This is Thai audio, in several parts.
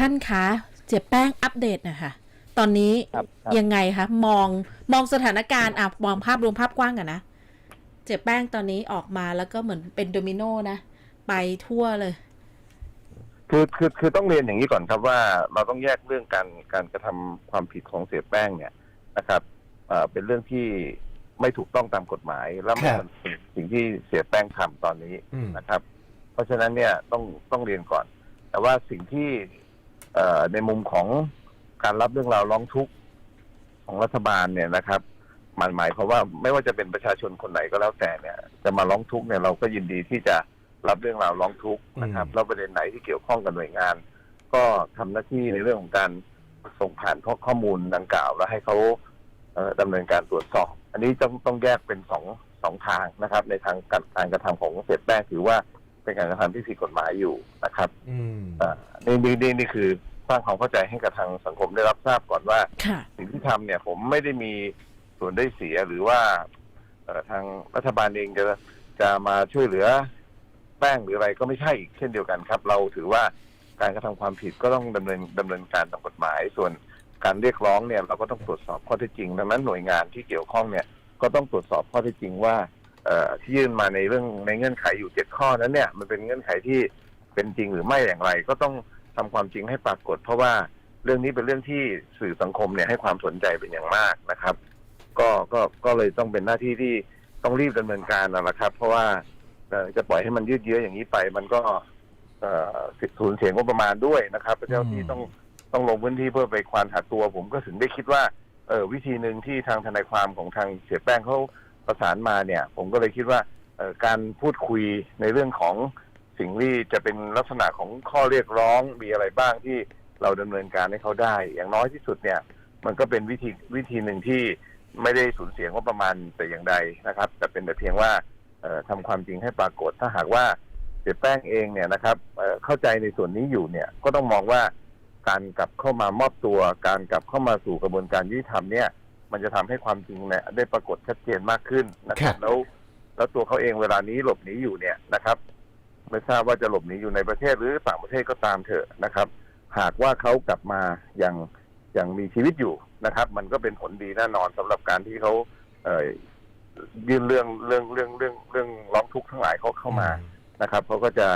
ท่านคะเจ็บแป้งอัปเดตหนะคะตอนนี้ครับครับยังไงคะมองมองสถานการณ์อะมองภาพรวมภาพกว้างกันนะเจ็บแป้งตอนนี้ออกมาแล้วก็เหมือนเป็นโดมิโนนะ ไปทั่วเลยคือคือคือต้องเรียนอย่างนี้ก่อนครับว่าเราต้องแยกเรื่องการการกระทำความผิดของเสียแป้งเนี่ยนะครับเอ่อเป็นเรื่องที่ไม่ถูกต้องตามกฎหมาย และไม่ครับเป็นสิ่งที่เสียแป้งทำตอนนี้อืมนะครับ เพราะฉะนั้นเนี่ยต้องต้องเรียนก่อน แต่ว่าสิ่งที่เอ่อ ในมุมของการรับเรื่องราวร้องทุกข์ของรัฐบาลเนี่ยนะครับมันหมายความว่าไม่ว่าจะเป็นประชาชนคนไหนก็แล้วแต่เนี่ย จะมาร้องทุกข์เนี่ยเราก็ยินดีที่จะรับเรื่องราวร้องทุกข์นะครับอืมแล้วประเด็นไหนที่เกี่ยวข้องกับหน่วยงาน ก็ทำหน้าที่ในเรื่องของการส่งผ่านข้อข้อมูลดังกล่าว แล้วให้เขาเอ่อดำเนินการตรวจสอบ อันนี้ต้องต้องแยกเป็นสองสองทางนะครับ ในทางการการกระทำของเสียแป้งถือว่า เป็นการกระทำที่ผิดกฎหมายอยู่นะครับอืมอ่านี่นี่นี่นี่คือสร้างความเข้าใจให้กับทางสังคมได้รับทราบก่อนว่า ค่ะ สิ่งที่ทำเนี่ยผมไม่ได้มีส่วนได้เสียหรือว่าเอ่อทางรัฐบาลเองจะจะมาช่วยเหลือแป้งหรืออะไรก็ไม่ใช่อีกเช่นเดียวกันครับ เราถือว่าการกระทำความผิดก็ต้องดำเนินดำเนินการตามกฎหมาย ส่วนการเรียกร้องเนี่ย เราก็ต้องตรวจสอบข้อเท็จจริงดังนั้นหน่วยงานที่เกี่ยวข้องเนี่ยก็ต้องตรวจสอบข้อเท็จจริงว่าเอ่อ ที่ยื่นมาในเรื่องในเงื่อนไขอยู่เจ็ดข้อนั้นเนี่ยมันเป็นเงื่อนไขที่เป็นจริงหรือไม่อย่างไร ก็ต้องทำความจริงให้ปรากฏ เพราะว่าเรื่องนี้เป็นเรื่องที่สื่อสังคมเนี่ยให้ความสนใจเป็นอย่างมากนะครับ ก็ก็ก็เลยต้องเป็นหน้าที่ที่ต้องรีบดำเนินการนะครับ เพราะว่าจะปล่อยให้มันยืดเยื้ออย่างนี้ไป มันก็เอ่อสูญเสียงบประมาณด้วยนะครับเจ้าที่ต้องต้องลงพื้นที่เพื่อไปควานหาตัว ผมก็ถึงได้คิดว่าเออวิธีหนึ่งที่ทางทนายความของทางเสียแป้งเขา ประสานมาเนี่ย ผมก็เลยคิดว่าการพูดคุยในเรื่องของสิ่งที่จะเป็นลักษณะของข้อเรียกร้องมีอะไรบ้างที่เราดำเนินการให้เขาได้ อย่างน้อยที่สุดเนี่ย มันก็เป็นวิธีวิธีหนึ่งที่ไม่ได้สูญเสียงบประมาณแต่อย่างใดนะครับ แต่เป็นแต่เพียงว่าเอ่อทำความจริงให้ปรากฏถ้าหากว่าเสียแป้งเองเนี่ยนะครับเเข้าใจในส่วนนี้อยู่เนี่ยก็ต้องมองว่าการกลับเข้ามามอบตัว การกลับเข้ามาสู่กระบวนการยุติธรรมเนี่ย มันจะทำให้ความจริงเนี่ยได้ปรากฏชัดเจนมากขึ้นนะครับ แล้ว แล้วตัวเขาเองเวลานี้หลบหนีอยู่เนี่ยนะครับ ไม่ทราบว่าจะหลบหนีอยู่ในประเทศหรือต่างประเทศก็ตามเถอะนะครับ หากว่าเขากลับมาอย่างอย่างมีชีวิตอยู่นะครับ มันก็เป็นผลดีแน่นอนสำหรับการที่เขาเอ่อยื่นเรื่องเรื่องเรื่องเรื่องเรื่องร้องทุกข์ทั้งหลายเขาเข้ามานะครับเขาก็จะ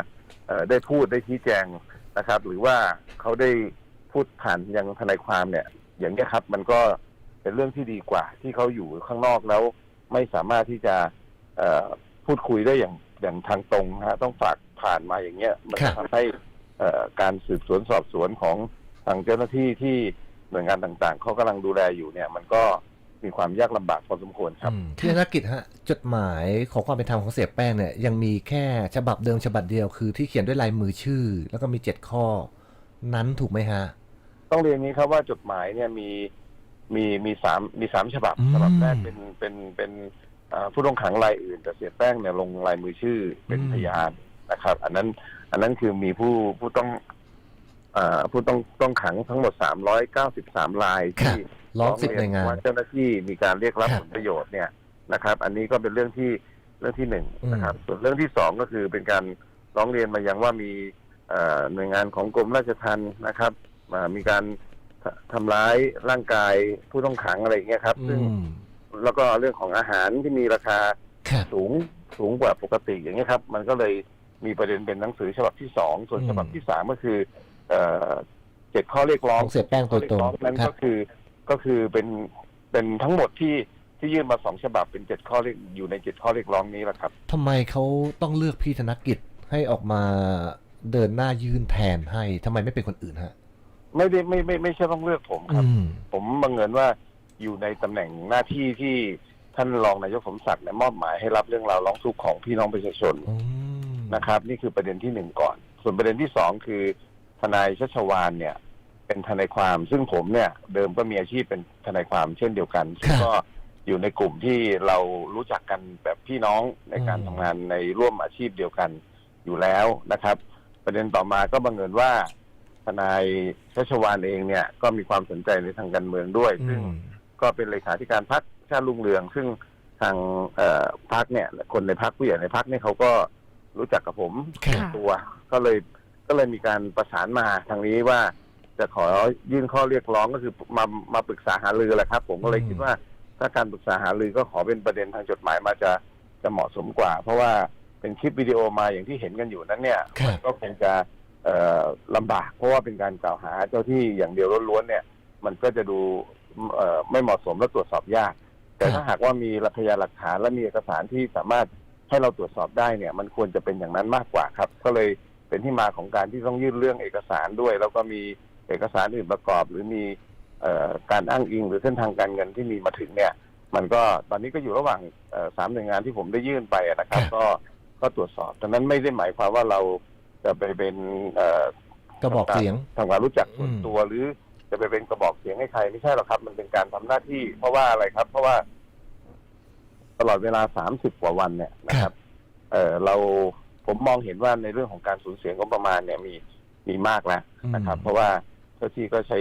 เอ่อได้พูดได้ชี้แจงนะครับ หรือว่าเขาได้พูดผ่านยังทนายความเนี่ย อย่างนี้ยครับ มันก็ เป็นเรื่องที่ดีกว่า ที่เขาอยู่ข้างนอกแล้ว ไม่สามารถที่จะเอ่อพูดคุยได้อย่างอย่างทางตรงนะฮะต้องฝากผ่านมาอย่างเงี้ยมันครัจะบทำให้เอ่อการสืบสวนสอบสวนของทางเจ้าหน้าที่ที่หน่วยงานต่างๆเขากำลังดูแลอยู่เนี่ย มันก็มีความยากลำบากพอสมควรครับ อืมพี่ธนกิจฮะจดหมายขอความเป็นธรรมของเสียแป้งเนี่ยยังมีแค่ฉบับเดิมฉบับเดียวคือที่เขียนด้วยลายมือชื่อ แล้วก็มีเจ็ดข้อ นั้นถูกไหมฮะ ต้องเรียนนี้ครับว่าจดหมายเนี่ยมี มีมีสามมีสามฉบับอืม ฉบับแรกเป็นเป็นเป็นเอ่อผู้ต้องขังรายอื่น แต่เสียแป้งเนี่ยลงลายมือชื่อเป็นพยานนะครับ อันนั้นอันนั้นคือมีผู้ผู้ต้องเอ่อผู้ต้องต้องขังทั้งหมดสามร้อยเก้าสิบสามรายครับที่ ร้องสิบหน่วยงาน ว่าเจ้าหน้าที่มีการเรียกรับครัผบลประโยชน์เนี่ยนะครับ อันนี้ก็เป็นเรื่องที่เรื่องที่หนึ่งอืม นะครับ ส่วนเรื่องที่สองก็คือเป็นการร้องเรียนมายังว่ามีเอ่อหน่วยงานของกรมราชทัณฑ์นะครับอ่ามีการ ททำร้ายร่างกายผู้ต้องขังอะไรอย่างเงี้ยครับ ซึ่งอืมแล้วก็เรื่องของอาหารที่มีราคาครับสูงสูงกว่าปกติอย่างเงี้ยครับ มันก็เลยมีประเด็นเป็นหนังสือฉบับที่สองส่วนอืมฉบับที่สามก็คือเอ่อเจ็ดข้อเรียกร้ขององเสียแป้งโดยตรงข้อเรียกร้อนั้นครัก็บคือก็คือเป็นเป็นทั้งหมดที่ที่ยื่นมาสองฉบับเป็นเจ็ดข้อเรียกอยู่ในเจ็ดข้อเรียกร้องนี้แหละครับทำไมเขาต้องเลือกพี่ธนกิจให้ออกมาเดินหน้ายื่นแทนให้ทำไมไม่เป็นคนอื่นฮะ ไม่ได้ไม่ไม่ไม่ใช่ต้องเลือกผมครับ อืม ผมบังเอิญว่าอยู่ในตำแหน่งหน้าที่ที่ท่านรองนายกสมศักดิ์เนี่ยมอบหมายให้รับเรื่องราวร้องทุกข์ของพี่น้องประชาชนอืมนะครับ นี่คือประเด็นที่หนึ่งก่อน ส่วนประเด็นที่สองคือทนายชัชวานเนี่ย เป็นทนายความ ซึ่งผมเนี่ย เดิมก็มีอาชีพเป็นทนายความเช่นเดียวกันซึ่งก็อยู่ในกลุ่มที่เรารู้จักกันแบบพี่น้องในการทำงานในร่วมอาชีพเดียวกันอยู่แล้วนะครับ ประเด็นต่อมาก็บังเอิญว่า ทนายชัชวานเองเนี่ยก็มีความสนใจในทางการเมืองด้วย ซึ่งอืมก็เป็นเลขาธิการพักชาติลุงเรือง ซึ่งทางเอ่อพักเนี่ย คนในพักผู้ใหญ่ในพักเนี่ยเขาก็รู้จักกับผมครับตัว ก็เลยก็เลยมีการประสานมาทางนี้ว่าจะขอยื่นข้อเรียกร้องก็คือมามาปรึกษาหารือแหละครับ ผมก็เลยอืมคิดว่า ถ้าการปรึกษาหารือก็ขอเป็นประเด็นทางจดหมายมาจะจะเหมาะสมกว่า เพราะว่าเป็นคลิปวิดีโอมาอย่างที่เห็นกันอยู่นั้นเนี่ยครับก็คงจะเอ่อ ลำบาก เพราะว่าเป็นการกล่าวหาเจ้าที่อย่างเดียวล้วนๆเนี่ย มันก็จะดูเอ่อไม่เหมาะสมและตรวจสอบยาก แต่ถ้าหากว่ามีพยานหลักฐานและมีเอกสารที่สามารถให้เราตรวจสอบได้เนี่ย มันควรจะเป็นอย่างนั้นมากกว่าครับ ก็เลยเป็นที่มาของการที่ต้องยื่นเรื่องเอกสารด้วย แล้วก็มีเอกสารอื่นประกอบ หรือมีเอ่อการอ้างอิงหรือเส้นทางการเงินที่มีมาถึงเนี่ย มันก็ตอนนี้ก็อยู่ระหว่างเอ่อสามหน่วยงานที่ผมได้ยื่นไปอะนะครับครับ ก็ก็ตรวจสอบดังนั้นไม่ได้หมายความว่าเรา จะไปเป็นเอ่อกระบอกเสียง ทำความรู้จักส่วนอืมตัวหรือจะไปเป็นกระบอกเสียงให้ใครไม่ใช่หรอกครับ มันเป็นการทำหน้าที่ เพราะว่าอะไรครับ เพราะว่า ตลอดเวลาสามสิบกว่าวันเนี่ยนะครับ เออเราผมมองเห็นว่าในเรื่องของการสูญเสียงบประมาณเนี่ยมีมีมากแล้วนะครับอืมเพราะว่าเจ้าที่ก็ใช้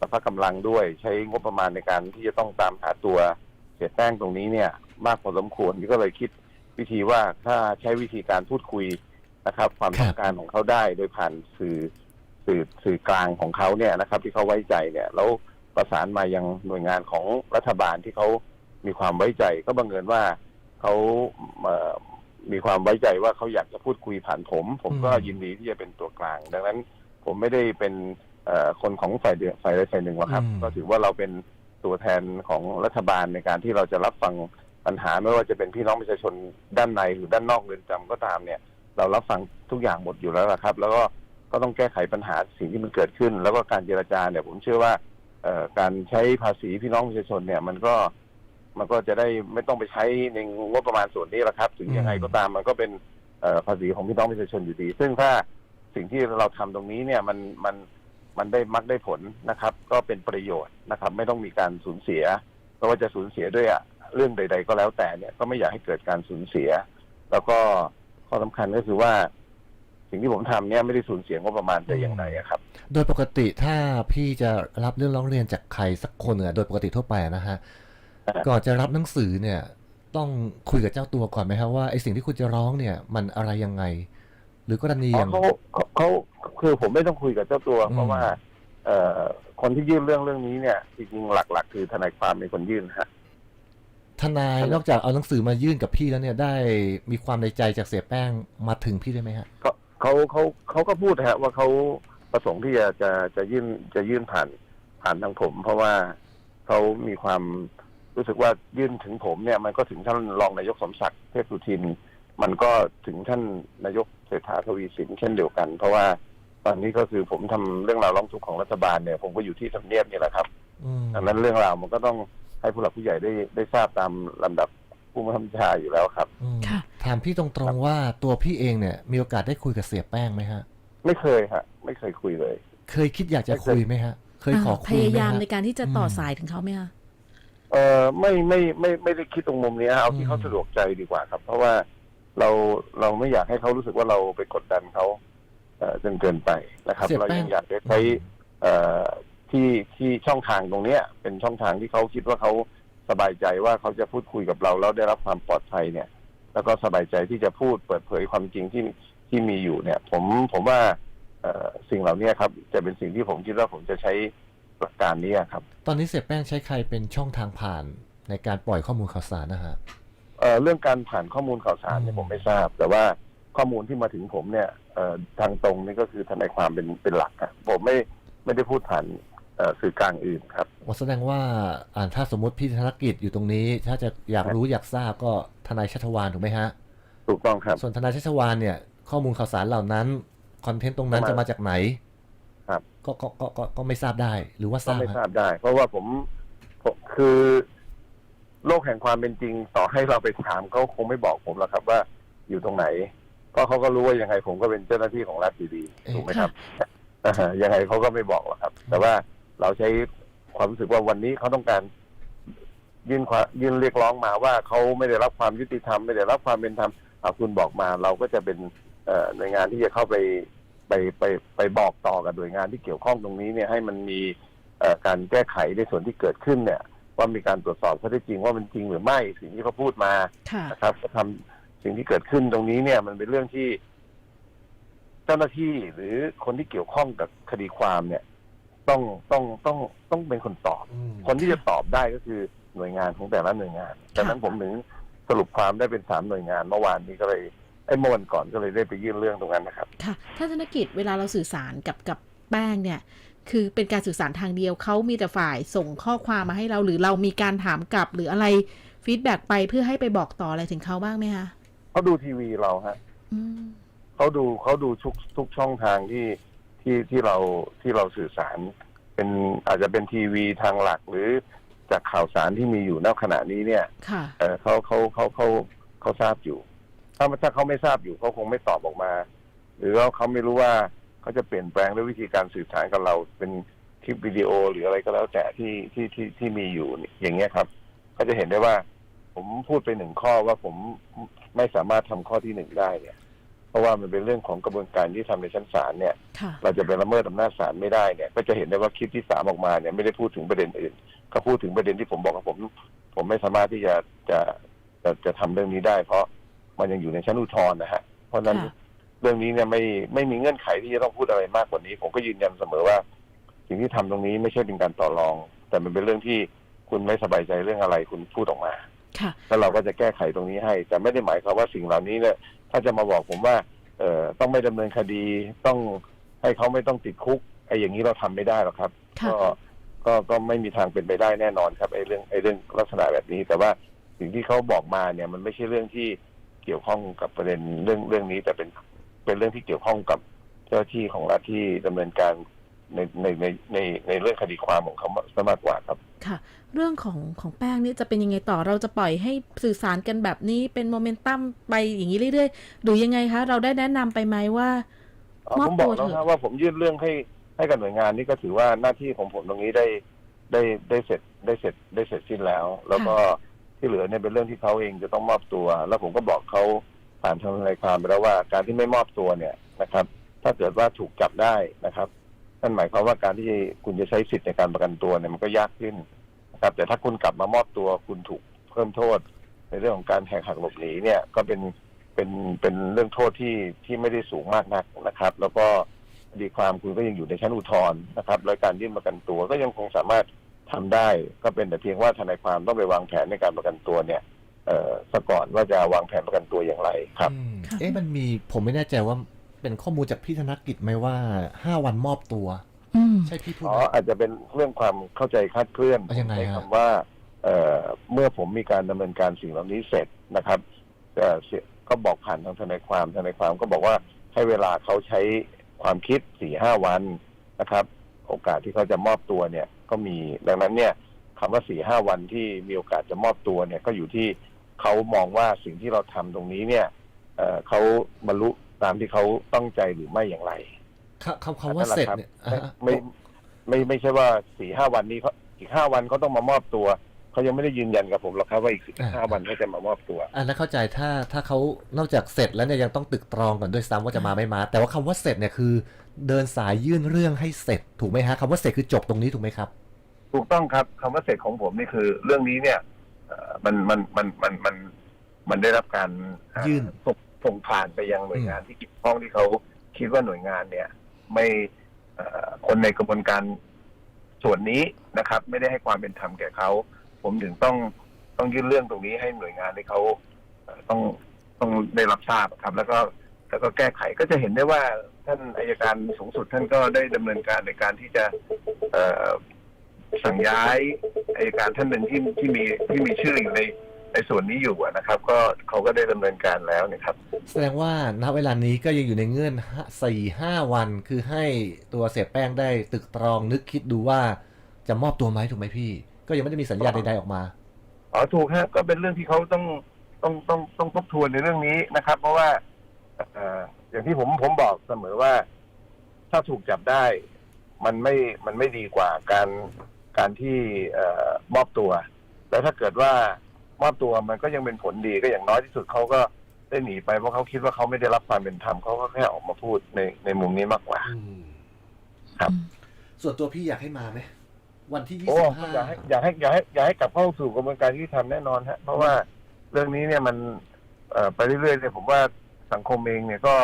สภาพกำลังด้วย ใช้งบประมาณในการที่จะต้องตามหาตัวเสียแป้งตรงนี้เนี่ย มากพอสมควรก็เลยคิดวิธีว่าถ้าใช้วิธีการพูดคุย นะครับ ความครับต้องการของเขาได้โดยผ่านสื่อสื่อสื่อกลางของเขาเนี่ยนะครับ ที่เขาไว้ใจเนี่ยแล้วประสานมายังหน่วยงานของรัฐบาลที่เขามีความไว้ใจ ก็บังเอิญว่าเขาเอ่อมีความไว้ใจว่าเขาอยากจะพูดคุยผ่านผม ผมก็อืมยินดีที่จะเป็นตัวกลาง ดังนั้นผมไม่ได้เป็นเอ่อคนของฝ่ายเดียวฝ่ายใดฝ่ายหนึ่งหรอกครับอืมก็ถือว่าเราเป็นตัวแทนของรัฐบาลในการที่เราจะรับฟังปัญหาไม่ว่าจะเป็นพี่น้องประชาชนด้านในหรือด้านนอกเรือนจำก็ตามเนี่ย เรารับฟังทุกอย่างหมดอยู่แล้วละครับ แล้วก็ก็ต้องแก้ไขปัญหาสิ่งที่มันเกิดขึ้น แล้วก็การเจรจาเนี่ย ผมเชื่อว่าเอ่อการใช้ภาษีพี่น้องประชาชนเนี่ย มันก็มันก็จะได้ไม่ต้องไปใช้ในงบประมาณส่วนนี้ละครับ ถึงยังไงก็ตามมันก็เป็นเอ่อภาษีของพี่น้องประชาชนอยู่ดี ซึ่งถ้าสิ่งที่เราทำตรงนี้เนี่ยมันมันมันได้มักได้ผลนะครับ ก็เป็นประโยชน์นะครับ ไม่ต้องมีการสูญเสียเพราะว่าจะสูญเสียด้วยอะเรื่องใด ๆ ก็แล้วแต่เนี่ยก็ไม่อยากให้เกิดการสูญเสีย แล้วก็ ข้อสำคัญก็คือว่า สิ่งที่ผมทำเนี่ยไม่ได้สูญเสียงบประมาณแต่อย่างใดอะครับ โดยปกติถ้าพี่จะรับเรื่องร้องเรียนจากใครสักคนเนี่ยโดยปกติทั่วไปนะฮะครับก่อนจะรับหนังสือเนี่ย ต้องคุยกับเจ้าตัวก่อนไหมครับว่าไอสิ่งที่คุณจะร้องเนี่ย มันอะไรยังไง หรือกรณีอย่างเขาเขาเขาคือผมไม่ต้องคุยกับเจ้าตัวอืมเพราะว่า เอ่อคนที่ยื่นเรื่องเรื่องนี้เนี่ยจริงๆหลัก ๆ คือทนายความเป็นคนยื่นฮะ ทนายนอกจากเอาหนังสือมายื่นกับพี่แล้วเนี่ยได้มีความในใจจากเสียแป้งมาถึงพี่ได้ไหมฮะเขาเขาเขาเขาก็พูดฮะว่าเขาประสงค์ที่จะจะจะยื่นจะยื่นผ่านผ่านทางผม เพราะว่าเขามีความรู้สึกว่ายื่นถึงผมเนี่ย มันก็ถึงท่านรองนายกสมศักดิ์เทพสุทิน มันก็ถึงท่านนายกเศรษฐาทวีสินเช่นเดียวกัน เพราะว่าตอนนี้ก็คือผมทำเรื่องราวร้องทุกข์ของรัฐบาลเนี่ย ผมก็อยู่ที่ทำเนียบนี่แหละครับอืมดังนั้นเรื่องราวมันก็ต้อง ให้ผู้หลักผู้ใหญ่ได้ได้ทราบตามลำดับผู้บังคับบัญชาอยู่แล้วครับ อืมค่ะ ถามพี่ตรงๆว่าตัวพี่เองเนี่ย มีโอกาสได้คุยกับเสียแป้งไหมฮะ ไม่เคยฮะ ไม่เคยคุยเลย เคยคิดอยากจะคุยไหมฮะ เคยขอพคุยยาไหมยามฮะ ในการที่จะต่ออม สายถึงเขาไหมคะ เออไม่ไม่ไม่ไม่ได้คิดตรงมุมนี้ฮะเอาที่เขาอืมสะดวกใจดีกว่าครับ เพราะว่าเราเราไม่อยากให้เขารู้สึกว่าเราไปกดดันเขาเอ่อจนเกินไปนะครับ เรายังอยากจะใช้ เอ่อ ที่ที่ช่องทางตรงเนี้ย เป็นช่องทางที่เขาคิดว่าเขาสบายใจว่าเขาจะพูดคุยกับเราแล้วได้รับความปลอดภัยเนี่ย แล้วก็สบายใจที่จะพูดเปิดเผยความจริงที่ที่มีอยู่เนี่ย ผมผมว่าเอ่อสิ่งเหล่านี้ครับ จะเป็นสิ่งที่ผมคิดว่าผมจะใช้หลักการนี้ครับ ตอนนี้เสียแป้งใช้ใครเป็นช่องทางผ่านในการปล่อยข้อมูลข่าวสารนะฮะเอ่อเรื่องการผ่านข้อมูลข่าวสารเนี่ยอืมผมไม่ทราบ แต่ว่าข้อมูลที่มาถึงผมเนี่ยเอ่อทางตรงนี่ก็คือทนายความเป็นเป็นหลักครับผมไม่ไม่ได้พูดผ่านเอ่อ สื่อกลางอื่นครับว่าแสดงว่าอ่าถ้าสมมติพี่ธนกิจอยู่ตรงนี้ ถ้าจะอยากรู้อยากทราบก็ทนายชัชวานถูกไหมฮะ ถูกต้องครับ ส่วนทนายชัชวานเนี่ย ข้อมูลข่าวสารเหล่านั้นคอนเทนต์ตรงนั้นประมาณจะมาจากไหน ครับก็ก็ก็ก็ก็ไม่ทราบได้หรือว่าทก็ราบไม่ทราฮะบได้ เพราะว่าผมผมคือ โลกแห่งความเป็นจริง ต่อให้เราไปถามเขาคงไม่บอกผมหรอกครับว่าอยู่ตรงไหนเพราะเขาก็รู้ว่ายังไงผมก็เป็นเจ้าหน้าที่ของรัฐอยู่ดีถูกไหมครับอ่าฮะยังไงเขาก็ไม่บอกหรอกครับ แต่ว่า เราใช้ความรู้สึกว่าวันนี้เขาต้องการยื่นความยื่นเรียกร้องมาว่าเขาไม่ได้รับความยุติธรรมไม่ได้รับความเป็นธรรมอ่าคุณบอกมาเราก็จะเป็นเอ่อหน่วยงานที่จะเข้าไปไปไปไปบอกต่อกับหน่วยงานที่เกี่ยวข้องตรงนี้เนี่ยให้มันมีเอ่อการแก้ไขในส่วนที่เกิดขึ้นเนี่ย ว่ามีการตรวจสอบข้อเท็จจริงว่ามันจริงหรือไม่สิ่งที่เขาพูดมาค่ะนะครับก็ทำสิ่งที่เกิดขึ้นตรงนี้เนี่ย มันเป็นเรื่องที่ เจ้าหน้าที่หรือคนที่เกี่ยวข้องกับคดีความเนี่ย ต้องต้องต้องต้องเป็นคนตอบอืมคนที่จะตอบได้ก็คือหน่วยงานของแต่ละหน่วยงานดังนั้นผมถึงสรุปความได้เป็นสามหน่วยงานเมื่อวานนี้ก็เลยไอ้เมื่อวันก่อนก็เลยได้ไปยื่นเรื่องตรงนั้นนะครับ ค่ะท่านธนกิจเวลาเราสื่อสารกับกับแป้งเนี่ย คือเป็นการสื่อสารทางเดียวเขามีแต่ฝ่ายส่งข้อความมาให้เราหรือเรามีการถามกลับหรืออะไรฟีดแบ็กไปเพื่อให้ไปบอกต่ออะไรถึงเขาบ้างไหมคะเขาดูทีวีเราฮะอืมเขาดูเขาดูทุกทุกช่องทางที่ ที่ที่เราที่เราสื่อสาร เป็นอาจจะเป็นทีวีทางหลักหรือจากข่าวสารที่มีอยู่ณขณะนี้เนี่ยค่ะเออเขาเขาเขาเขาเขาทราบอยู่ ถ้าถ้าเขาไม่ทราบอยู่เขาคงไม่ตอบออกมา หรือว่าเขาไม่รู้ว่าเขาจะเปลี่ยนแปลงด้วยวิธีการสื่อสารกับเราเป็นคลิปวิดีโอหรืออะไรก็แล้วแต่ที่ที่ที่ที่มีอยู่เนี่ยอย่างเงี้ยครับเขาจะเห็นได้ว่า ผมพูดไปหนึ่งข้อว่าผมไม่สามารถทำข้อที่หนึ่งได้เนี่ย เพราะว่ามันเป็นเรื่องของกระบวนการที่ทำในชั้นศาลเนี่ย ค่ะเราจะไปละเมิดอำนาจศาลไม่ได้เนี่ย ก็จะเห็นได้ว่าคลิปที่สามออกมาเนี่ยไม่ได้พูดถึงประเด็นอื่นเขาพูดถึงประเด็นที่ผมบอกว่าผม ผมไม่สามารถที่จะจะจะจะทำเรื่องนี้ได้ เพราะมันยังอยู่ในชั้นอุทธรณ์นะฮะเพราะฉะนั้นค่ะ เรื่องนี้เนี่ยไม่ไม่มีเงื่อนไขที่จะต้องพูดอะไรมากกว่านี้ ผมก็ยืนยันเสมอว่า สิ่งที่ทำตรงนี้ไม่ใช่เป็นการต่อรอง แต่มันเป็นเรื่องที่คุณไม่สบายใจเรื่องอะไรคุณพูดออกมา ค่ะ แล้วเราก็จะแก้ไขตรงนี้ให้ แต่ไม่ได้หมายความว่าสิ่งเหล่านี้เนี่ย ถ้าจะมาบอกผมว่า เอ่อต้องไม่ดำเนินคดีต้องให้เขาไม่ต้องติดคุกไอ้อย่างนี้เราทำไม่ได้หรอกครับ ค่ะ ก็ก็ก็ไม่มีทางเป็นไปได้แน่นอนครับไอ้เรื่องไอ้เรื่องลักษณะแบบนี้ แต่ว่าสิ่งที่เขาบอกมาเนี่ย มันไม่ใช่เรื่องที่เกี่ยวข้องกับประเด็นเรื่องเรื่องนี้ แต่เป็นเป็นเรื่องที่เกี่ยวข้องกับเจ้าหน้าที่ของรัฐที่ดำเนินการ ในในในในในเรื่องคดีความของเขาซะมากกว่าครับ ค่ะ เรื่องของของแป้งนี่จะเป็นยังไงต่อเราจะปล่อยให้สื่อสารกันแบบนี้เป็นโมเมนตัมไปอย่างนี้เรื่อยๆหรือยังไงคะ เราได้แนะนำไปไหมว่าอ๋อมอบผมบอกตัวแล้วเถนะอะว่าผมยื่นเรื่องให้ให้กับหน่วยงานนี่ก็ถือว่าหน้าที่ของผมตรงนี้ได้ได้ได้เสร็จได้เสร็จได้เสร็จสิ้นแล้ว แล้วก็ที่เหลือเนี่ยเป็นเรื่องที่เขาเองจะต้องมอบตัว แล้วผมก็บอกเขาผ่านทางทนายความไปแล้วว่าการที่ไม่มอบตัวเนี่ยนะครับ ถ้าเกิดว่าถูกจับได้นะครับ นั่นหมายความว่าการที่คุณจะใช้สิทธิ์ในการประกันตัวเนี่ยมันก็ยากขึ้นนะครับแต่ถ้าคุณกลับมามอบตัวคุณถูกเพิ่มโทษ ในเรื่องของการแหกหักหลบหนีเนี่ยก็เป็นเป็นเป็นเรื่องโทษที่ที่ไม่ได้สูงมากนักนะครับ แล้วก็คดีความคุณก็ยังอยู่ในชั้นอุทธรณ์นะครับและการยื่นประกันตัวก็ยังคงสามารถทำได้ ก็เป็นแต่เพียงว่าทนายความต้องไปวางแผนในการประกันตัวเนี่ยเอ่อซะก่อนว่าจะวางแผนประกันตัวอย่างไรครับอืมค่ะเอ๊ะมันมีผมไม่แน่ใจว่า เป็นข้อมูลจากพี่ธนกิจไหมว่าห้าวันมอบตัวอืมใช่พี่พูดอ๋อไหมอาจจะเป็นเรื่องความเข้าใจคลาดเคลื่อนอะยังไงใช้ฮะคำว่าเอ่อเมื่อผมมีการดำเนินการสิ่งเหล่านี้เสร็จนะครับเอ่อเสียก็บอกผ่านทางทนายความทนายความก็บอกว่าให้เวลาเขาใช้ความคิดสี่ห้าวันนะครับ โอกาสที่เขาจะมอบตัวเนี่ย ก็มีดังนั้นเนี่ยคำว่าสี่ห้าวันที่มีโอกาสจะมอบตัวเนี่ย ก็อยู่ที่เขามองว่าสิ่งที่เราทำตรงนี้เนี่ยเอ่อเขาบรรลุ ตามที่เขาตั้งใจหรือไม่อย่างไรคำคำคำว่าเสร็จเนี่ยไม่อะไม่ไม่ไม่ใช่ว่าสี่ห้าวันนี้เขาอีกห้าวันเขาต้องมามอบตัวเขายังไม่ได้ยืนยันกับผมหรอกครับว่าอีกห้าวันเขาจะมามอบตัวอันนั้นเข้าใจถ้าถ้าเขานอกจากเสร็จแล้วเนี่ยยังต้องตึกตรองก่อนด้วยซ้ำว่าจะมาไม่มา แต่ว่าคำว่าเสร็จเนี่ยคือ เดินสายยื่นเรื่องให้เสร็จถูกไหมฮะคำว่าเสร็จคือจบตรงนี้ถูกไหมครับ ถูกต้องครับคำว่าเสร็จของผมนี่คือ เรื่องนี้เนี่ยเอ่อมันมันมันมันมันมันได้รับการเอ่อยื่นส่ง ส่งผ่านไปยังหน่วยงานที่เกี่ยวข้องที่เขาคิดว่าหน่วยงานเนี่ย ไม่เอ่อคนในกระบวนการส่วนนี้นะครับ ไม่ได้ให้ความเป็นธรรมแก่เขา ผมถึงต้องต้องยื่นเรื่องตรงนี้ให้หน่วยงานที่เขาเอ่อต้องต้องได้รับทราบครับ แล้วก็แล้วก็แก้ไขก็จะเห็นได้ว่าท่านอายการสูงสุดท่านก็ได้ดำเนินการในการที่จะเอ่อสั่งย้ายอายการท่านหนึ่งที่ที่มีที่มีชื่ออยู่ใน ในส่วนนี้อยู่อะนะครับ ก็เขาก็ได้ดำเนินการแล้วเนะครับ แสดงว่าณเวลานี้ก็ยังอยู่ในเงื่อนสี่ห้าวัน คือให้ตัวเสียแป้งได้ตึกตรองนึกคิดดูว่าจะมอบตัวไหมถูกไหมพี่ ก็ยังไม่ได้มีสัญญาณใดๆออกมาอ๋อถูกฮะก็เป็นเรื่องที่เขาต้องต้องต้องต้องทบทวนในเรื่องนี้นะครับ เพราะว่าเอ่ออย่างที่ผมผมบอกเสมอว่า ถ้าถูกจับได้ มันไม่มันไม่ดีกว่าการการที่เอ่อมอบตัว แล้วถ้าเกิดว่า มอบตัวมันก็ยังเป็นผลดีก็อย่างน้อยที่สุดเขาก็ได้หนีไปเพราะเขาคิดว่าเขาไม่ได้รับความเป็นธรรมเขาก็แค่ออกมาพูดในในมุมนี้มากกว่าครับ ส่วนตัวพี่อยากให้มาไหมวันที่ยี่โอ้สิบห้าอยากให้อยากให้อยากให้อยากให้กลับเข้าสู่กระบวนการยุติธรรมแน่นอนฮะเพราะว่าเรื่องนี้เนี่ยมันเอ่อไปเรื่อยๆเนี่ยผมว่าสังคมเองเนี่ยก็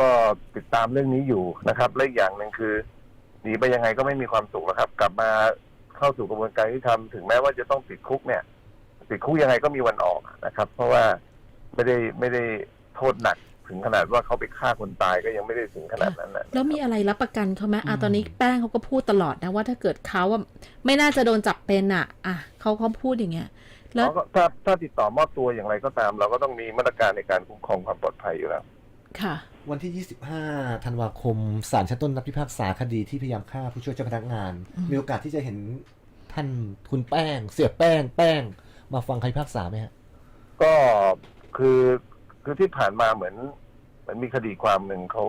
ก็ติดตามเรื่องนี้อยู่นะครับและอีกอย่างหนึ่งคือจหนีไปยังไงก็ไม่มีความสุขแล้วครับ กลับมาเข้าสู่กระบวนการที่ทำถึงแม้ว่าจะต้องติดคุกเนี่ย ติดคุกยังไงก็มีวันออกนะครับ เพราะว่าไม่ได้ไม่ได้โทษหนักถึงขนาดว่าเขาไปฆ่าคนตายก็ยังไม่ได้ถึงขนาดนั้นนะแล้วมีอะไรรับประกันเขาไหมอะอืมตอนนี้แป้งเขาก็พูดตลอดนะว่าถ้าเกิดเขาอะไม่น่าจะโดนจับเป็นอะ อะเขาเขาพูดอย่างเงี้ย แล้วเขาก็ถ้าถ้าติดต่อมอบตัวอย่างไรก็ตาม เราก็ต้องมีมาตรการในการคุ้มครองความปลอดภัยอยู่แล้ว ค่ะ วันที่ 25 ธันวาคมศาลชั้นต้นนัดพิพากษาคดีที่พยายามฆ่าผู้ช่วยเจ้าพนักงานอืมมีโอกาสที่จะเห็นท่านคุณแป้ง เสียแป้งแป้ง มาฟังคำพิพากษาไหมฮะ ก็คือคือที่ผ่านมาเหมือนเหมือนมีคดีความหนึ่งเขา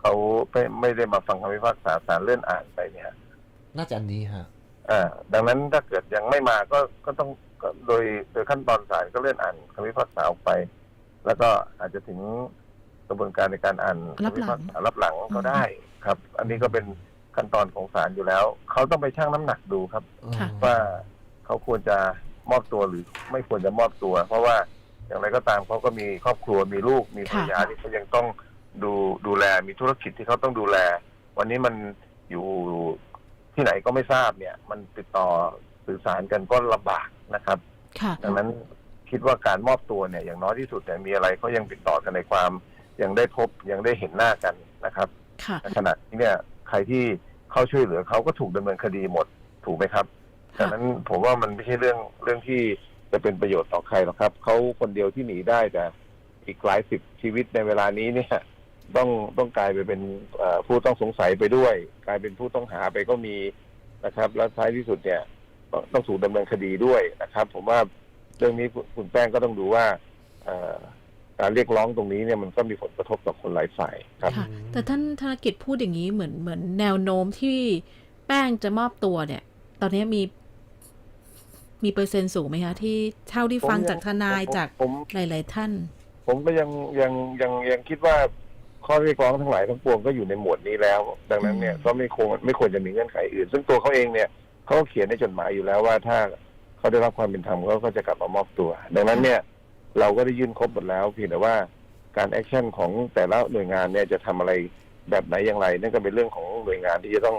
เขาไม่ไม่ได้มาฟังคำพิพากษาศาลเลื่อนอ่านไปเนี่ย น่าจะอันนี้ฮะอ่า ดังนั้นถ้าเกิดยังไม่มาก็ก็ต้องก็โดยโดยขั้นตอนศาลก็เลื่อนอ่านคำพิพากษาออกไป แล้วก็อาจจะถึงกระบวนการในการอ่านรับหลังคำพิพากษารับหลังก็ได้ ครับ อันนี้ก็เป็นขั้นตอนของศาลอยู่แล้วเขาต้องไปชั่งน้ำหนักดูครับค่ะ ว่าเขาควรจะ มอบตัวหรือไม่ควรจะมอบตัว เพราะว่าอย่างไรก็ตามเขาก็มีครอบครัวมีลูกมีภรรยาที่เขายังต้องดูดูแลมีธุรกิจที่เขาต้องดูแล วันนี้มันอยู่ที่ไหนก็ไม่ทราบเนี่ย มันติดต่อสื่อสารกันก็ลำบากนะครับค่ะดังนั้นคิดว่าการมอบตัวเนี่ยอย่างน้อยที่สุดเนี่ยมีอะไรเขายังติดต่อกันในความยังได้พบยังได้เห็นหน้ากันนะครับค่ะในขณะนี้เนี่ยใครที่เข้าช่วยเหลือเขาก็ถูกดำเนินคดีหมดถูกไหมครับ ดังนั้นผมว่ามันไม่ใช่เรื่องเรื่องที่จะเป็นประโยชน์ต่อใครหรอกครับเขาคนเดียวที่หนีได้แต่อีกหลายสิบชีวิตในเวลานี้เนี่ย ต้องต้องกลายไปเป็นเอ่อผู้ต้องสงสัยไปด้วย กลายเป็นผู้ต้องหาไปก็มีนะครับ แล้วท้ายที่สุดเนี่ยต้องต้องถูกดำเนินคดีด้วยนะครับ ผมว่าเรื่องนี้คุณคุณแป้งก็ต้องดูว่าเอ่อการเรียกร้องตรงนี้เนี่ยมันก็มีผลกระทบต่อคนหลายฝ่ายครับค่ะแต่ท่านธนกิจพูดอย่างนี้เหมือนเหมือนแนวโน้มที่แป้งจะมอบตัวเนี่ย ตอนนี้มี มีเปอร์เซ็นต์สูงไหมคะที่เท่าที่ฟังผมยังจากทนายผมจากผมหลาย ๆ ท่าน ผมก็ยังยังยังยังคิดว่าข้อเรียกร้องทั้งหลายทั้งปวงก็อยู่ในหมวดนี้แล้ว ดังนั้นเนี่ยอืมก็ไม่ควรไม่ควรจะมีเงื่อนไขอื่น ซึ่งตัวเขาเองเนี่ยเขาก็เขียนในจดหมายอยู่แล้วว่าถ้าเขาได้รับความเป็นธรรมเขาก็จะกลับมามอบตัว ดังนั้นเนี่ยเราก็ได้ยื่นครบหมดแล้วเพียงแต่ว่าการแอคชั่นของแต่ละหน่วยงานเนี่ยจะทำอะไรแบบไหนอย่างไร นั่นก็เป็นเรื่องของหน่วยงานที่จะต้อง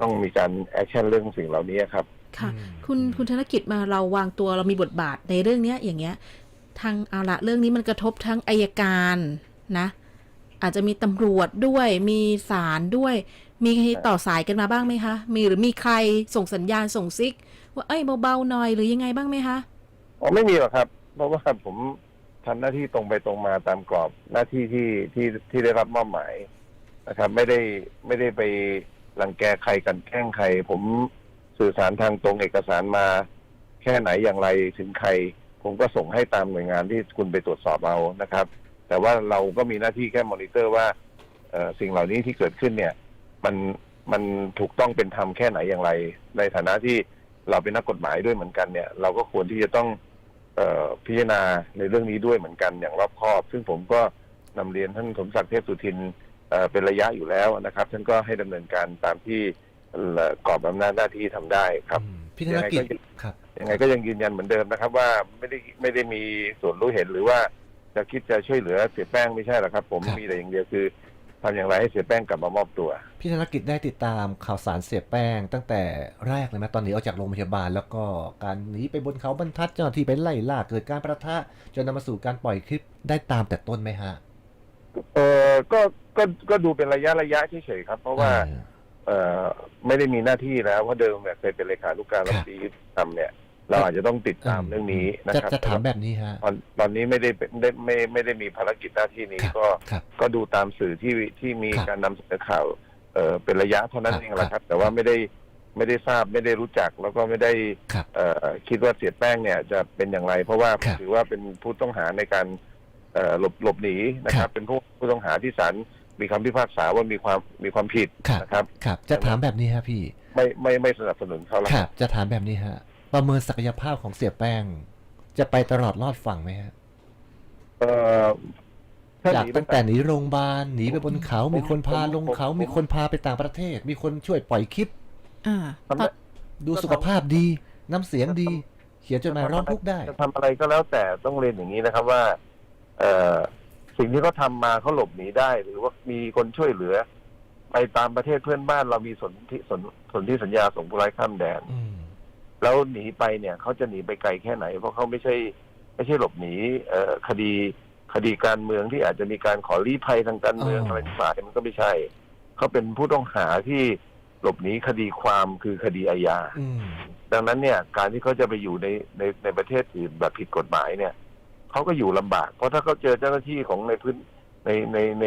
ต้องมีการแอคชั่นเรื่องสิ่งเหล่านี้ครับ ค่ะอืมคุณคุณธนกิจมาเราวางตัวเรามีบทบาทในเรื่องเนี้ยอย่างเงี้ย ทางเอาละเรื่องนี้มันกระทบทั้งอายการนะ อาจจะมีตำรวจด้วยมีศาลด้วย มีใครต่อสายกันมาบ้างไหมคะ มีหรือมีใครส่งสัญญาณส่งซิก ว่าเอ้ยเบาๆหน่อยหรือยังไงบ้างไหมคะอ๋อไม่มีหรอกครับ เพราะว่าผมทำหน้าที่ตรงไปตรงมาตามกรอบหน้าที่ที่ที่ที่ได้รับมอบหมายนะครับ ไม่ได้ไม่ได้ไปรังแกใครกันแกล้งใคร ผม สื่อสารทางตรงเอกสารมา แค่ไหนอย่างไรถึงใครผมก็ส่งให้ตามหน่วยงานที่คุณไปตรวจสอบเอานะครับ แต่ว่าเราก็มีหน้าที่แค่มอนิเตอร์ว่าสิ่งเหล่านี้ที่เกิดขึ้นเนี่ย มันมันถูกต้องเป็นธรรมแค่ไหนอย่างไร ในฐานะที่เราเป็นนักกฎหมายด้วยเหมือนกันเนี่ย เราก็ควรที่จะต้องออพิจารณาในเรื่องนี้ด้วยเหมือนกันอย่างรอบคอบ ซึ่งผมก็นำเรียนท่านสมศักดิ์เทพสุทินเเป็นระยะอยู่แล้วนะครับท่านก็ให้ดำเนินการตามที่ กรอบอำนาจหน้าที่ทำได้ครับอืมพี่ธนกิจยังไงก็ครับยังไงก็ยังยืนยันเหมือนเดิมนะครับ ว่าไม่ได้ไม่ได้มีส่วนรู้เห็นหรือว่าจะคิดจะช่วยเหลือเสียแป้งไม่ใช่หรอกครับ ผมครับมีแต่อย่างเดียวคือทำอย่างไรให้เสียแป้งกลับมามอบตัว พี่ธนกิจได้ติดตามข่าวสารเสียแป้ง ตั้งแต่แรกเลยไหมตอนหนีออกจากโรงพยาบาล แล้วก็การหนีไปบนเขาบรรทัดเจ้าหน้าที่ไปไล่ล่าเกิดการประทะจนนำมาสู่การปล่อยคลิปได้ตามแต่ต้นไหมฮะเออก็ก็ก็ดูเป็นระยะระยะเฉยๆครับ เพราะว่า เออเอ่อไม่ได้มีหน้าที่แล้วเพราะเดิมเนี่ยเคยเป็นเลขานุการรัฐมนตรียุติธรรมเนี่ย เราอาจจะต้องติดตามเรื่องนี้นะจะครับ จะถามแบบนี้ฮะ ตอนตอนนี้ไม่ได้เป็นได้ไม่ไม่ได้มีภารกิจหน้าที่นี้ครับก็ครับก็ดูตามสื่อที่ที่มีครับการนำเสนอข่าวเอ่อเป็นระยะเท่านั้นครับเองแหละครับ แต่ว่าไม่ได้ไม่ได้ทราบไม่ได้รู้จักแล้วก็ไม่ได้ครับเอ่อคิดว่าเสียแป้งเนี่ยจะเป็นอย่างไร เพราะว่าครับถือว่าเป็นผู้ต้องหาในการเอ่อหลบหลบหนีนะคครัรับบ เป็นผู้ผู้ต้องหาที่ศาล มีคำพิพากษาว่ามีความมีความผิดครับนะครับ ครับ จะถามแบบนี้ฮะพี่ไม่ไม่ไม่สนับสนุนเขาแล้วครับ จะถามแบบนี้ฮะ ประเมินศักยภาพของเสียแป้ง จะไปตลอดรอดฝั่งไหมฮะเอ่อถ้าจากหนีตั้งแต่หนีโรงพยาบาลหนีไปบนเขา มีคนพาลงเขาผมมีคนพาไปต่างประเทศ มีคนช่วยปล่อยคลิป อ่าทำได้ดูสุขภาพดี น้ำเสียงดี เขียนจดหมายร้องทุกข์ได้ จะทำอะไรก็แล้วแต่ต้องเรียนอย่างนี้นะครับว่า เอ่อ สิ่งที่เขาทำมาเขาหลบหนีได้ หรือว่ามีคนช่วยเหลือ ไปตามประเทศเพื่อนบ้านเรามีสนธิสนสนธิสัญญาส่งผู้ร้ายข้ามแดนอืมแล้วหนีไปเนี่ยเขาจะหนีไปไกลแค่ไหน เพราะเขาไม่ใช่ ไม่ใช่หลบหนีเอ่อคดีคดีการเมืองที่อาจจะมีการขอลี้ภัยทางการเมืองอะไรทั้งหลายมันก็ไม่ใช่ เขาเป็นผู้ต้องหาที่หลบหนีคดีความคือคดีอาญา อืม ดังนั้นเนี่ยการที่เขาจะไปอยู่ในในในประเทศอื่นแบบผิดกฎหมายเนี่ย เขาก็อยู่ลำบาก เพราะถ้าเขาเจอเจ้าหน้าที่ของในพื้นในในใน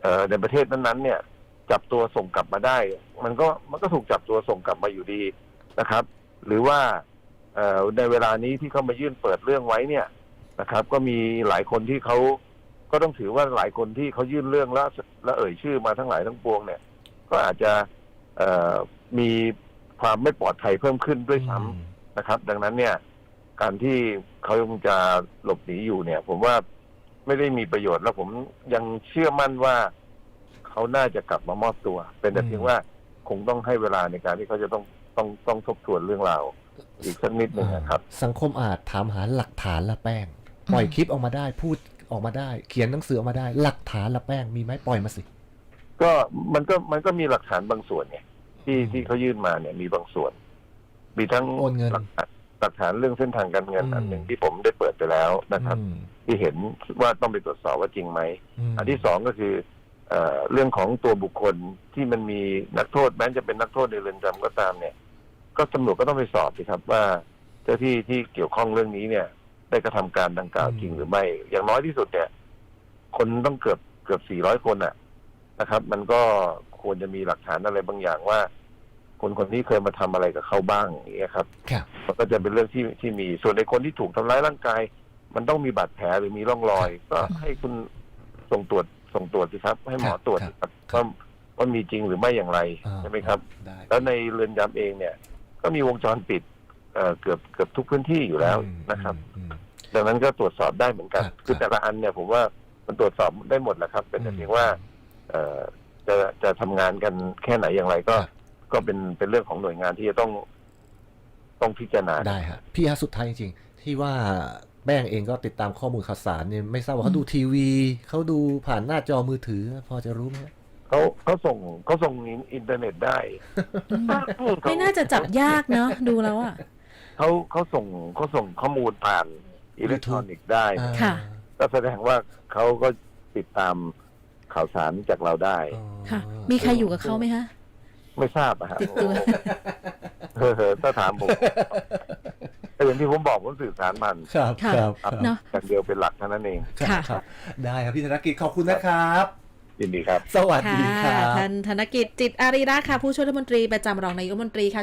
เอ่อในประเทศนั้นๆเนี่ย จับตัวส่งกลับมาได้ มันก็มันก็ถูกจับตัวส่งกลับมาอยู่ดีนะครับ หรือว่าเอ่อในเวลานี้ที่เขามายื่นเปิดเรื่องไว้เนี่ยนะครับ ก็มีหลายคนที่เขาก็ต้องถือว่าหลายคนที่เขายื่นเรื่องแล้วแล้วเอ่ยชื่อมาทั้งหลายทั้งปวงเนี่ย ก็อาจจะเอ่อมีความไม่ปลอดภัยเพิ่มขึ้นด้วยซ้ำนะครับ ดังนั้นเนี่ย การที่เขายังจะหลบหนีอยู่เนี่ย ผมว่าไม่ได้มีประโยชน์แล้วผมยังเชื่อมั่นว่าเขาน่าจะกลับมามอบตัว เป็นแต่อืมเพียงว่าคงต้องให้เวลาในการที่เขาจะต้องต้องต้องทบทวนเรื่องราวอีกสักนิดหนึ่งนะครับ สังคมอาจถามหาหลักฐานละแป้ง ปล่อยคลิปออกมาได้พูดออกมาได้ เขียนหนังสือออกมาได้ หลักฐานละแป้งมีไหมปล่อยมาสิ ก็มันก็มันก็มีหลักฐานบางส่วนไงที่อืมที่เขายื่นมาเนี่ยมีบางส่วน มีทั้งโอนเงินหลักฐาน หลักฐานเรื่องเส้นทางการเงินอืมอันหนึ่งที่ผมได้เปิดไปแล้วนะครับอืมที่เห็นว่าต้องไปตรวจสอบว่าจริงไหมมอันที่สองก็คือเอ่อเรื่องของตัวบุคคลที่มันมีนักโทษแม้จะเป็นนักโทษในเรือนจำก็ตามเนี่ย ก็ตำรวจก็ต้องไปสอบสิครับว่าเจ้าที่ที่เกี่ยวข้องเรื่องนี้เนี่ย ได้กระทำการดังกล่าวจริงหรือไม่ อย่างน้อยที่สุดเนี่ย คนต้องเกือบเกือบสี่ร้อยคนอะนะครับ มันก็ควรจะมีหลักฐานอะไรบางอย่างว่า คนคนนี้เคยมาทำอะไรกับเขาบ้างอย่างเงี้ยครับ ครับ มันก็จะเป็นเรื่องที่ที่มีส่วนในคนที่ถูกทำร้ายร่างกาย มันต้องมีบาดแผลหรือมีร่องรอย ก็ให้คุณส่งตรวจส่งตรวจสิครับ ให้หมอตรวจสิครับว่าว่ามีจริงหรือไม่อย่างไรอ่าใช่ไหมครับ ได้แล้วในเรือนจำเองเนี่ย ก็มีวงจรปิดเอ่อเกือบเกือบทุกพื้นที่อยู่แล้วอืมนะครับอืม ดังนั้นก็ตรวจสอบได้เหมือนกัน ครับคือแต่ละอันเนี่ยผมว่ามันตรวจสอบได้หมดแหละครับ เป็นแต่เพียงว่า เอ่อจะจะทำงานกันแค่ไหนอย่างไรก็ครับ ก็เป็นเป็นเรื่องของหน่วยงานที่จะต้องต้องพิจารณา ได้ฮะพี่ฮะสุดท้ายจริงๆ ที่ว่าแป้งเองก็ติดตามข้อมูลข่าวสารเนี่ยไม่ทราบว่าเขาดูทีวี เขาดูผ่านหน้าจอมือถือ พอจะรู้ไหมฮะ เขาเขาส่งเขาส่งอินเทอร์เน็ตได้ไม่น่าจะจับยากเนาะดูแล้วอะ เขาเขาส่งเขาส่งข้อมูลผ่านอิเล็กทรอนิกส์ได้ อ่าค่ะ ก็แสดงว่าเขาก็ติดตามข่าวสารจากเราได้อ๋อค่ะ มีใครอยู่กับเขาไหมคะ ไม่ทราบอะฮะติดตัวเออถ้าถามผมแต่อย่างที่ผมบอกผมสื่อสารมันครับค่ะครับครับเนอะ อย่างเดียวเป็นหลักเท่านั้นเองครับค่ะ ครับ ได้ครับพี่ธนกิจขอบคุณนะครับ ยินดีครับ สวัสดีคค่ะรับ ท่านธนกิจจิตอารีรักษ์ค่ะ ผู้ช่วยรัฐมนตรีประจำรองนายกรัฐมนตรีค่ะ